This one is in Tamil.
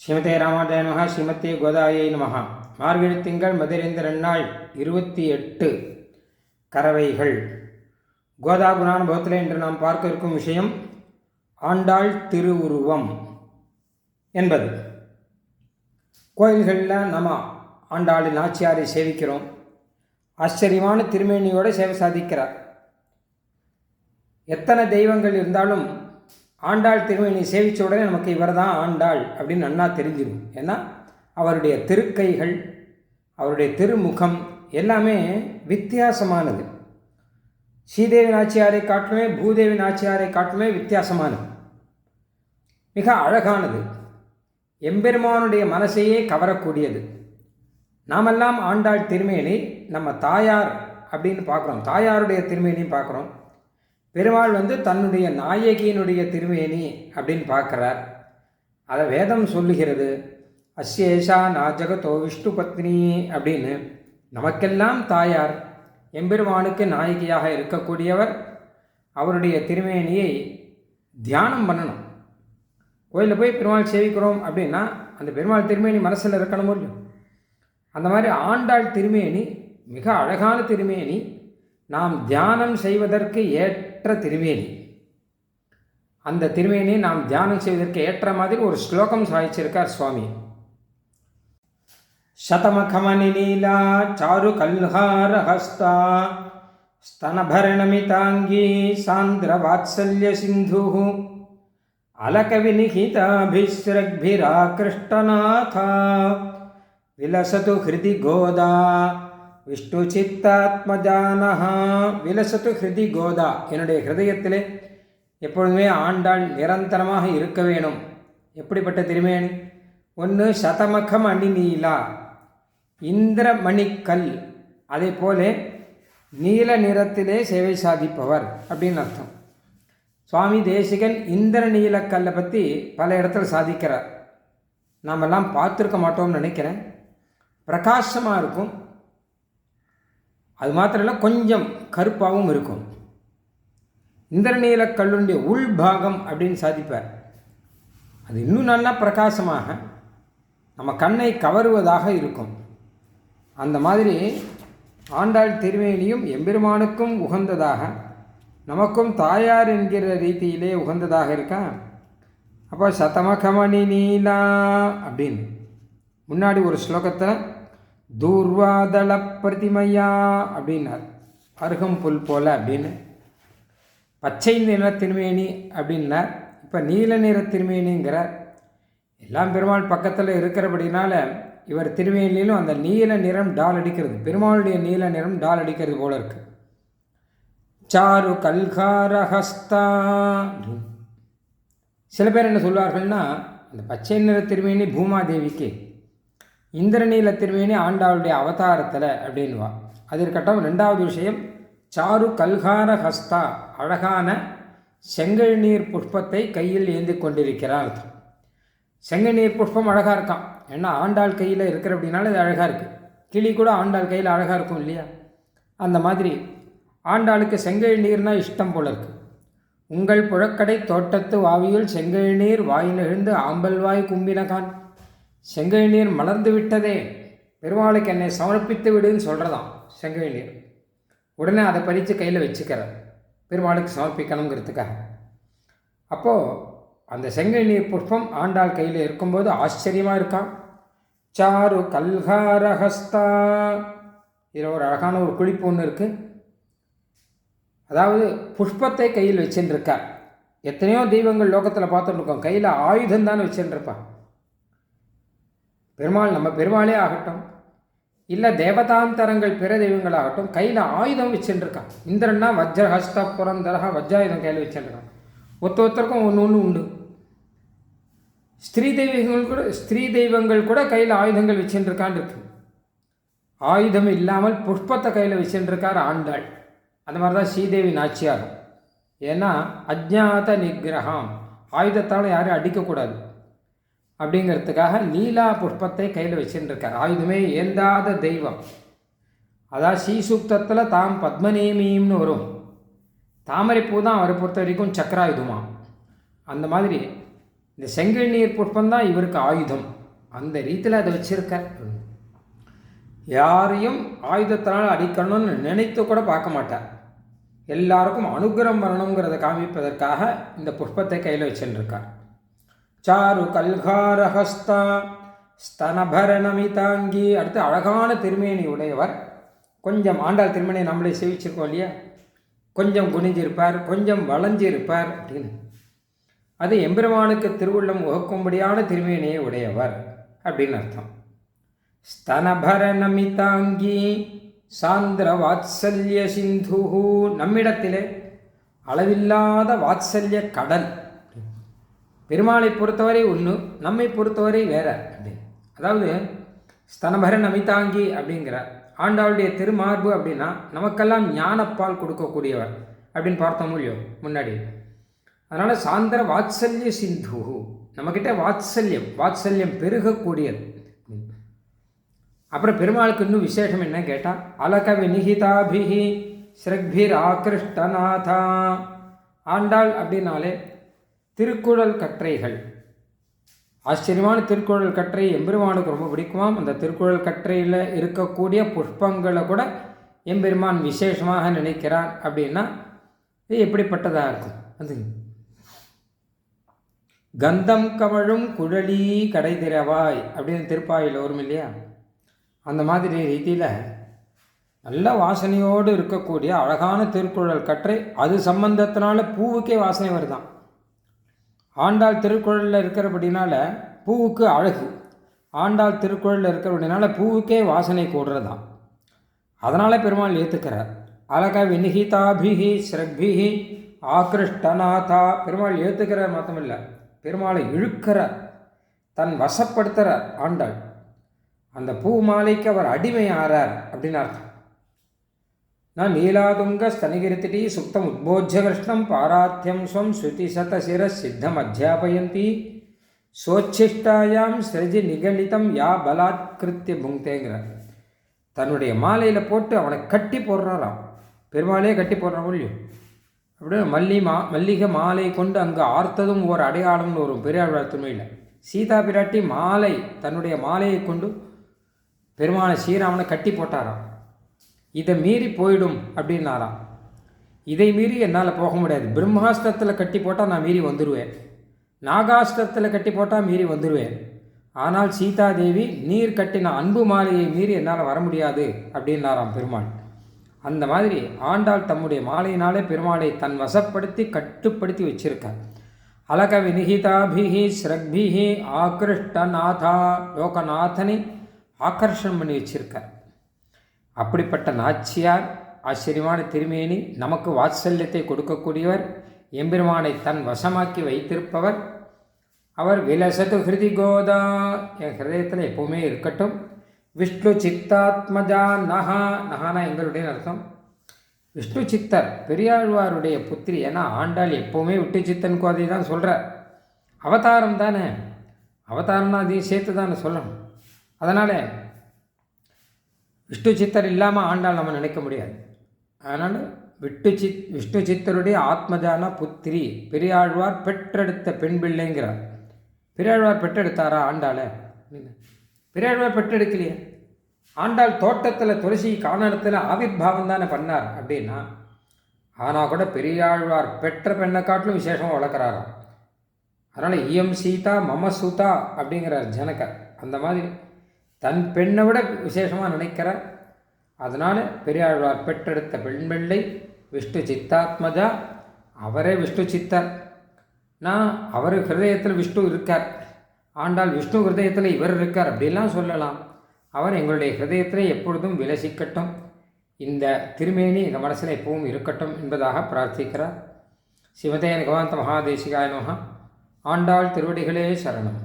ஸ்ரீமதே ராமாதய நமகா ஸ்ரீமதே கோதாயை நமகா மார்கழி திங்கள் மதுரைந்த ரெண்டாள் இருபத்தி எட்டு. கறவைகள். கோதா குணானுபவத்தில் இன்று நாம் பார்க்க இருக்கும் விஷயம் ஆண்டாள் திருவுருவம் என்பது. கோயில்களில் நம்ம ஆண்டாளின் ஆச்சியாரை சேவிக்கிறோம். ஆச்சரியமான திருமேனியோடு சேவை சாதிக்கிறார். எத்தனை தெய்வங்கள் இருந்தாலும் ஆண்டாள் திருமணி சேவித்த உடனே நமக்கு இவர் தான் ஆண்டாள் அப்படின்னு நன்னா தெரிஞ்சிடும். ஏன்னா அவருடைய திருக்கைகள் அவருடைய திருமுகம் எல்லாமே வித்தியாசமானது. ஸ்ரீதேவி நாச்சியாரை காட்டுமே பூதேவி நாச்சியாரை காட்டுமே வித்தியாசமானது. மிக அழகானது. எம்பெருமானுடைய மனசையே கவரக்கூடியது. நாமெல்லாம் ஆண்டாள் திருமேனி நம்ம தாயார் அப்படின்னு பார்க்குறோம். தாயாருடைய திருமேனியும் பார்க்குறோம். பெருமாள் வந்து தன்னுடைய நாயகியினுடைய திருமேனி அப்படின்னு பார்க்குறார். அதை வேதம் சொல்லுகிறது. அஸ்யேஷா நாஜகதோ விஷ்ணு பத்னி அப்படின்னு. நமக்கெல்லாம் தாயார். எம்பெருமானுக்கு நாயகியாக இருக்கக்கூடியவர். அவருடைய திருமேனியை தியானம் பண்ணணும். கோயிலில் போய் பெருமாள் சேவிக்கிறோம் அப்படின்னா அந்த பெருமாள் திருமேனி மனசில் இருக்கணும் இல்லையோ? அந்த மாதிரி ஆண்டாள் திருமேனி மிக அழகான திருமேனி நாம் தியானம் செய்வதற்கு ஏற்ற திருமேனி அந்த திருமேனி நாம் தியானம் செய்வதற்கு ஏற்ற மாதிரி ஒரு ஸ்லோகம் சாதிச்சிருக்கார் சுவாமி சதமகமணி நீலா சாரு கல்ஹார ஹஸ்தா स्तनभरणमिताङ्गी सान्द्रवात्सल्य सिन्धुः अलकविनिहिताभिस्रग्भिराकृष्टनाथा विलसतु हृदि गोदा விஷ்ணுச்சித்தாத்மஜானஹா விலசத்து ஹிருதி கோதா. என்னுடைய ஹிருதயத்திலே எப்பொழுதுமே ஆண்டாள் நிரந்தரமாக இருக்க வேணும். எப்படிப்பட்ட திருமேனி? ஒன்று சதமகம் அணிநீலா இந்திரமணிக்கல். அதே போல நீல நிறத்திலே சேவை சாதிப்பவர் அப்படின்னு அர்த்தம். சுவாமி தேசிகன் இந்திர நீலக்கல்லை பற்றி பல இடத்துல சாதிக்கிறார். நாமெல்லாம் பார்த்துருக்க மாட்டோம்னு நினைக்கிறேன். பிரகாசமாக இருக்கும். அது மாத்திரம் இல்லை கொஞ்சம் கருப்பாகவும் இருக்கும். இந்திரநீல கல்லுடைய உள்பாகம் அப்படின்னு சாதிப்பார். அது இன்னும் நல்லா பிரகாசமாக நம்ம கண்ணை கவருவதாக இருக்கும். அந்த மாதிரி ஆண்டாள் திருமேனியும் எம்பெருமானுக்கும் உகந்ததாக நமக்கும் தாயார் என்கிற ரீதியிலே உகந்ததாக இருக்கா? அப்போ சதமகமணி நீலா அப்படின்னு முன்னாடி ஒரு ஸ்லோகத்தில் தூர்வாதள பிரதிமையா அப்படின்னார். அருகம் புல் போல அப்படின்னு. பச்சை நிற திருமேனி அப்படின்னார். இப்போ நீல நிற திருமேனிங்கிறார். எல்லாம் பெருமாள் பக்கத்தில் இருக்கிறபடினால இவர் திருமேனிலும் அந்த நீல நிறம் டால் அடிக்கிறது. பெருமாளுடைய நீல நிறம் டால் அடிக்கிறது போல இருக்கு. சாரு கல்காரஹஸ்தா சில பேர் என்ன சொல்வார்கள்னா அந்த பச்சை நிற திருமேனி பூமாதேவிக்கு இந்திரநீல திருமேனி ஆண்டாளுடைய அவதாரத்தில் அப்படின்வா அதற்கட்டும் ரெண்டாவது விஷயம் சாரு கல்கார ஹஸ்தா அழகான செங்கல் நீர் புஷ்பத்தை கையில் ஏந்தி கொண்டிருக்கிறார். அர்த்தம் செங்கல் நீர் புஷ்பம் அழகாக இருக்கான் ஏன்னா ஆண்டாள் கையில் இருக்கிற அப்படின்னால இது அழகாக இருக்குது கிளி கூட ஆண்டாள் கையில் அழகாக இருக்கும் இல்லையா? அந்த மாதிரி ஆண்டாளுக்கு செங்கல் நீர்னால் இஷ்டம் போல இருக்குது உங்கள் புழக்கடை தோட்டத்து வாவியில் செங்கல் நீர் வாய் நெழுந்து ஆம்பல் வாய் கும்பினகான். செங்கழிநீர் மலர்ந்து விட்டதே. பெருமாளுக்கு என்னை சமர்ப்பித்து விடுன்னு சொல்கிறதாம் செங்கழிநீர் உடனே அதை பறித்து கையில் வச்சுக்கிறார். பெருமாளுக்கு சமர்ப்பிக்கணுங்கிறதுக்காக. அப்போது அந்த செங்கழிநீர் புஷ்பம் ஆண்டாள் கையில் இருக்கும்போது ஆச்சரியமாக இருக்கான் சாரு கல்காரஹஸ்தா இதில் ஒரு அழகான ஒரு குளிப்பு ஒன்று இருக்குது அதாவது புஷ்பத்தை கையில் வச்சுட்டுருக்கார் எத்தனையோ தெய்வங்கள் லோகத்தில் பார்த்துட்டு இருக்கோம். கையில் ஆயுதம் தானே வச்சுட்டு பெருமாள் நம்ம பெருமாளே ஆகட்டும். இல்லை தேவதாந்தரங்கள் பிற தெய்வங்களாகட்டும் கையில் ஆயுதம் வச்சுருக்கான் இந்திரன்னா வஜ்ரஹஸ்த புரந்தரக வஜ்ராயுதம் கையில் வச்சுருக்கான் ஒருத்த ஒருத்தருக்கும் ஒன்று ஒன்று உண்டு. ஸ்திரீ தெய்வங்கள் கூட ஸ்திரீ தெய்வங்கள் கூட கையில் ஆயுதங்கள் வச்சுருக்கான் இருக்கு. ஆயுதம் இல்லாமல் புஷ்பத்தை கையில் வச்சுருக்கார் ஆண்டாள். அந்த மாதிரி தான் ஸ்ரீதேவி நாச்சியார். ஏன்னா அஜ்ஞாத நிகிரகம் ஆயுதத்தால் யாரும் அடிக்கக்கூடாது. அப்படிங்கிறதுக்காக லீலா புஷ்பத்தை கையில் வச்சுருக்கார் ஆயுதமே ஏந்தாத தெய்வம். அதான் ஸ்ரீசூக்தத்தில் தாம் பத்மநேமின்னு வரும். தாமரைப்பூ தான் அவரை பொறுத்த வரைக்கும் சக்கராயுதமா? அந்த மாதிரி இந்த செங்கல் நீர் புஷ்பம் தான் இவருக்கு ஆயுதம். அந்த ரீதியில் அதை வச்சுருக்கார். யாரையும் ஆயுதத்தினால் அடிக்கணும்னு நினைத்து கூட பார்க்க மாட்டார். எல்லாருக்கும் அனுகிரம் வரணுங்கிறத காமிப்பதற்காக இந்த புஷ்பத்தை கையில் வச்சுருக்கார் சாரு கல்காரஹஸ்தா ஸ்தனபரணமிதாங்கி. அடுத்து அழகான திருமேனி உடையவர். கொஞ்சம் ஆண்டாள் திருமணியை நம்மளே சேவிச்சிருக்கோம் இல்லையா? கொஞ்சம் குனிஞ்சிருப்பார் கொஞ்சம் வளைஞ்சிருப்பார் அப்படின்னு. அது எம்பெருமானுக்கு திருவுள்ளம் உகக்கும்படியான திருமேனியை உடையவர் அப்படின்னு அர்த்தம். ஸ்தனபரணமிதாங்கி சாந்திர வாத்சல்ய சிந்து நம்மிடத்திலே அளவில்லாத வாத்சல்ய கடல். பெருமாளை பொறுத்தவரை ஒன்று நம்மை பொறுத்தவரை வேற. அப்படின்னு அதாவது ஸ்தனபரன் அமிதாங்கி அப்படிங்கிறார் ஆண்டாளுடைய திருமார்பு அப்படின்னா நமக்கெல்லாம் ஞானப்பால் கொடுக்கக்கூடியவர் அப்படின்னு பார்த்தோம் இல்லையோ முன்னாடி. அதனால் சாந்திர வாத்சல்ய சிந்து. நம்மக்கிட்ட வாத்சல்யம் வாத்சல்யம் பெருகக்கூடியது. அப்புறம் பெருமாளுக்கு இன்னும் விசேஷம் என்ன கேட்டால் அலக வினிகிதாபிகி ஸ்ரக்பிர் ஆகிருஷ்டநாதா ஆண்டாள் அப்படின்னாலே திருக்குறள் கற்றைகள். ஆச்சரியமான திருக்குறள் கற்றை எம்பெருமானுக்கு ரொம்ப பிடிக்குமாம். அந்த திருக்குறள் கற்றையில் இருக்கக்கூடிய புஷ்பங்களை கூட எம்பெருமான் விசேஷமாக நினைக்கிறான் அப்படின்னா இது எப்படிப்பட்டதாக இருக்கும்? அது கந்தம் கமழும் குழலி கடை திரவாய் அப்படின்னு திருப்பாயில் வரும் இல்லையா? அந்த மாதிரி ரீதியில் நல்ல வாசனையோடு இருக்கக்கூடிய அழகான திருக்குறள் கற்றை அது சம்பந்தத்தினால பூவுக்கே வாசனை வருதான். ஆண்டாள் திருக்குறளில் இருக்கிறபடினால பூவுக்கு அழகு. ஆண்டாள் திருக்குறளில் இருக்கிறபடினால பூவுக்கே வாசனை கூடுறதான் அதனால் பெருமாள் ஏற்றுக்கிறார் அழகா வினிகிதாபிகி ஸ்ரக்பிகி ஆக்ருஷ்டநாதா. பெருமாள் ஏற்றுக்கிறார் மாத்தமில்லை பெருமாளை இழுக்கிறார் தன் வசப்படுத்துகிறார் ஆண்டாள். அந்த பூ மாலைக்கு அவர் அடிமை ஆறார் அப்படின்னு அர்த்தம். நான் நீலாதுங்க ஸ்தனிகிருத்திட்டி சுக்தம் உத்போஜ்ய கிருஷ்ணம் பாராத்தியம் ஸ்வம் ஸ்ருதி சதசிர சித்தம் அத்தியாபயந்தி சோச்சிஷ்டாயாம் சிரஜி நிகழித்தம் யா பலாத்கிருத்திய புங்தேங்கிறார் தன்னுடைய மாலையில் போட்டு அவனை கட்டி போடுறாராம். பெருமாளே கட்டி போடுறான் இல்லையோ அப்படியே மல்லி மா மல்லிகை மாலை கொண்டு அங்கே ஆர்த்ததும் ஒரு அடையாளம்னு ஒரு பெரியாழ்வார் துணையில் சீதா பிராட்டி மாலை தன்னுடைய மாலையை கொண்டு பெருமாளை ஸ்ரீராமனை கட்டி போட்டாராம். இதை மீறி போயிடும் அப்படின்னாராம். இதை மீறி என்னால் போக முடியாது. பிரம்மாஸ்திரத்தில் கட்டி போட்டால் நான் மீறி வந்துடுவேன் நாகாஸ்திரத்தில் கட்டி போட்டால் மீறி வந்துடுவேன் ஆனால் சீதாதேவி நீர் கட்டின அன்பு மாலையை மீறி என்னால் வர முடியாது அப்படின்னாராம் பெருமாள். அந்த மாதிரி ஆண்டாள் தம்முடைய மாலையினாலே பெருமாளை தன் வசப்படுத்தி கட்டுப்படுத்தி வச்சிருக்கார். அலக வினிகிதாபிகி ஸ்ரக்பிகி ஆக்ருஷ்டநாதா லோகநாதனை ஆக்கர்ஷணம் பண்ணி வச்சிருக்கார். அப்படிப்பட்ட நாச்சியார் ஆச்சரியமான திருமேனி நமக்கு வாத்சல்யத்தை கொடுக்கக்கூடியவர் எம்பெருமானை தன் வசமாக்கி வைத்திருப்பவர். அவர் விலசது ஹிருதி கோதா என் ஹிருதயத்தில் எப்போவுமே இருக்கட்டும். விஷ்ணு சித்தாத்மஜா நகா நகானா எங்களுடைய அர்த்தம். விஷ்ணு சித்தர் பெரியாழ்வாருடைய புத்திரி ஏன்னா ஆண்டாள் எப்போவுமே விட்டு சித்தன் கோதை தான் சொல்கிறார் அவதாரம் தானே? அவதாரம்னா அதையும் சேர்த்து தானே சொல்லணும். அதனால் விஷ்ணு சித்தர் இல்லாமல் ஆண்டாள் நம்ம நினைக்க முடியாது. அதனால் விட்டு சித் விஷ்ணு சித்தருடைய ஆத்மஜான புத்திரி பெரியாழ்வார் பெற்றெடுத்த பெண் பிள்ளைங்கிறார். பெரியாழ்வார் பெற்றெடுத்தாரா ஆண்டாளை? பெரியாழ்வார் பெற்றெடுக்கலையே. ஆண்டாள் தோட்டத்தில் துளசி காணத்தில் ஆவிர்வாவம் தானே பண்ணார் அப்படின்னா ஆனால் கூட பெரியாழ்வார் பெற்ற பெண்ணை காட்டிலும் விசேஷமாக வளர்க்குறாராம். அதனால் இஎம் சீதா மம சூதா அப்படிங்கிறார் ஜனகர் அந்த மாதிரி தன் பெண்ணை விட விசேஷமாக நினைக்கிறார். அதனால் பெரியாழ்வார் பெற்றெடுத்த பெண் பிள்ளை விஷ்ணு சித்தாத்மஜா அவரே விஷ்ணு சித்தர். நான் அவர் ஹிருதயத்தில் விஷ்ணு இருக்கார். ஆண்டால் விஷ்ணு ஹிருதயத்தில் இவர் இருக்கார் அப்படிலாம் சொல்லலாம். அவர் எங்களுடைய ஹிருதயத்தில் எப்பொழுதும் விலசிக்கட்டும். இந்த திருமேனி எங்கள் மனசில் எப்பவும் இருக்கட்டும் என்பதாக பிரார்த்திக்கிறார். சிவதேன கவாந்த மகாதேசிகாய ஆண்டாள் திருவடிகளே சரணம்.